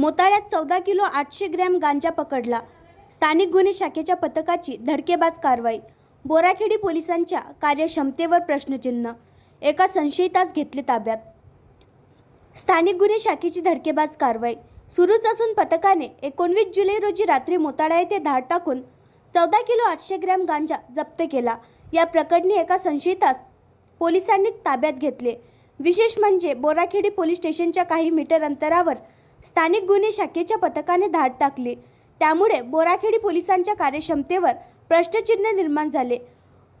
मोताळ्यात चौदा किलो आठशे ग्रॅम गांजा पकडला. स्थानिक गुन्हे शाखेच्या पथकाची धडकेबाज कारवाई. बोराखेडी पोलिसांच्या कार्यक्षमतेवर प्रश्नचिन्ह. एका संशयितास घेतले ताब्यात. स्थानिक गुन्हे शाखेची धडकेबाज कारवाई. सुरूच असून पथकाने एकोणवीस जुलै रोजी रात्री मोताळा येथे धाड टाकून चौदा किलो आठशे ग्रॅम गांजा जप्त केला. या प्रकरणी एका संशयितास पोलिसांनी ताब्यात घेतले. विशेष म्हणजे बोराखेडी पोलीस स्टेशनच्या काही मीटर अंतरावर स्थानिक गुन्हे शाखेच्या पथकाने धाड टाकली. त्यामुळे बोराखेडी पोलिसांच्या कार्यक्षमतेवर प्रश्नचिन्ह निर्माण झाले.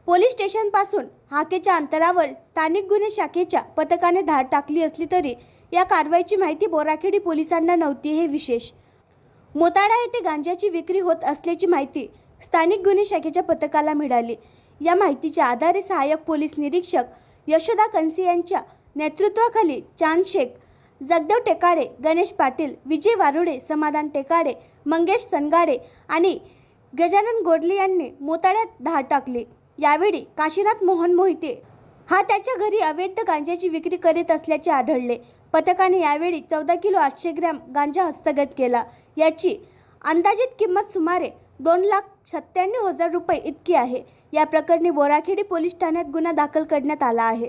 पोलीस स्टेशनपासून हाकेच्या अंतरावर स्थानिक गुन्हे शाखेच्या पथकाने धाड टाकली असली तरी या कारवाईची माहिती बोराखेडी पोलिसांना नव्हती हे विशेष. मोताडा येथे गांजाची विक्री होत असल्याची माहिती स्थानिक गुन्हे शाखेच्या पथकाला मिळाली. या माहितीच्या आधारे सहाय्यक पोलीस निरीक्षक यशोदा कंसी यांच्या नेतृत्वाखाली चांद शेख जगदेव टेकाडे गणेश पाटील विजय वारुडे समाधान टेकाडे मंगेश सनगाडे आणि गजानन गोडले यांनी मोताळ्यात धाड टाकली. यावेळी काशीनाथ मोहन मोहिते हा त्याच्या घरी अवैध गांजाची विक्री करीत असल्याचे आढळले. पथकाने यावेळी चौदा किलो आठशे ग्रॅम गांजा हस्तगत केला. याची अंदाजित किंमत सुमारे दोन लाख सत्त्याण्णव हजार रुपये इतकी आहे. या प्रकरणी बोराखेडी पोलीस ठाण्यात गुन्हा दाखल करण्यात आला आहे.